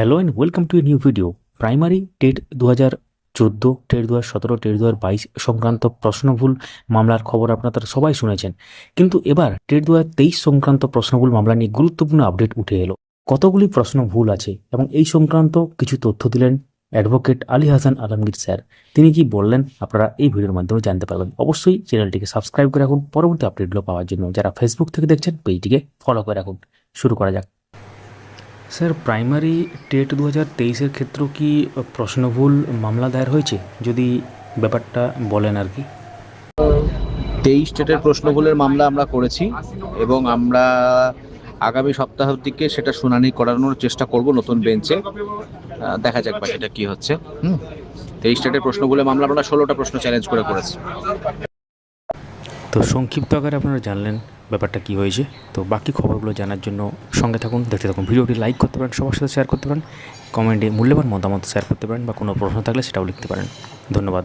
Hello and welcome to a new video. Primary TET দু হাজার চোদ্দ, টেট দু হাজার সতেরো, টেট দু হাজার বাইশ সংক্রান্ত প্রশ্নভুল মামলার খবর আপনারা সবাই শুনেছেন। কিন্তু এবার টেট দু হাজার তেইশ সংক্রান্ত প্রশ্নভুল মামলা নিয়ে গুরুত্বপূর্ণ আপডেট উঠে এলো। কতগুলি প্রশ্ন ভুল আছে এবং এই সংক্রান্ত কিছু তথ্য দিলেন অ্যাডভোকেট আলী হাসান আলমগীর স্যার। তিনি কি বললেন আপনারা এই ভিডিওর মাধ্যমে জানতে পারবেন। অবশ্যই চ্যানেলটিকে সাবস্ক্রাইব করে রাখুন। পরবর্তী আপডেটগুলো পাওয়ার জন্য যারা ফেসবুক থেকে দেখছেন, পেজটিকে ফলো করে রাখুন। শুরু করা যাক। স্যার প্রাইমারি টেট দু হাজার তেইশের ক্ষেত্রেও কি প্রশ্নভুল মামলা দায়ের হয়েছে? যদি ব্যাপারটা বলেন আর কি। তেইশ স্টেটের প্রশ্নগুলোর মামলা আমরা করেছি এবং আমরা আগামী সপ্তাহের দিকে সেটা শুনানি করানোর চেষ্টা করব নতুন বেঞ্চে। দেখা যাক বাকিটা কি হচ্ছে। হুম? তেইশ স্টেটের প্রশ্নগুলো মামলা আমরা ষোলোটা প্রশ্ন চ্যালেঞ্জ করে করেছি। তো সংক্ষিপ্ত আকারে আপনারা জানলেন ব্যাপারটা কি হয়েছে? তো বাকি খবরগুলো জানার জন্য সঙ্গে থাকুন, দেখতে থাকুন। ভিডিওটি লাইক করতে পারেন, সবার সাথে শেয়ার করতে পারেন। কমেন্টে মূল্যবান মতামত শেয়ার করতে পারেন বা কোনো প্রশ্ন থাকলে সেটাও লিখতে পারেন। ধন্যবাদ।